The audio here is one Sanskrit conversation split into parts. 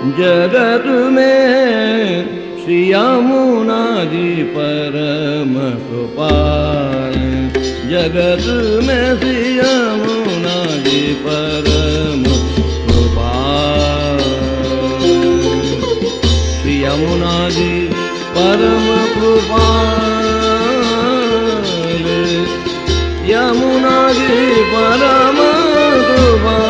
जगत में श्री यमुना जी परम कृपाल। जगत में श्री यमुना जी परम कृपाल श्री यमुना जी परम कृपाल यमुना जी परम कृपाल।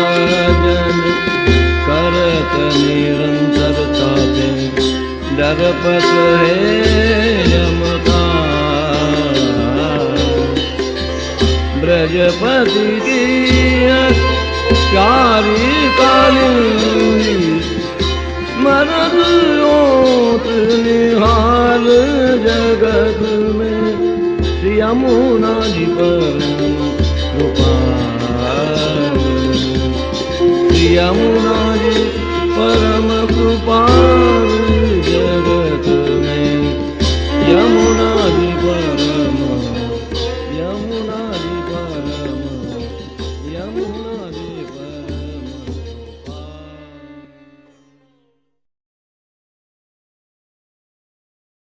प हे यमता ब्रजपतिारिकाल मरदोतनि जगत् श्रियमुनाधि पर कृपा श्रुना परम कृपा।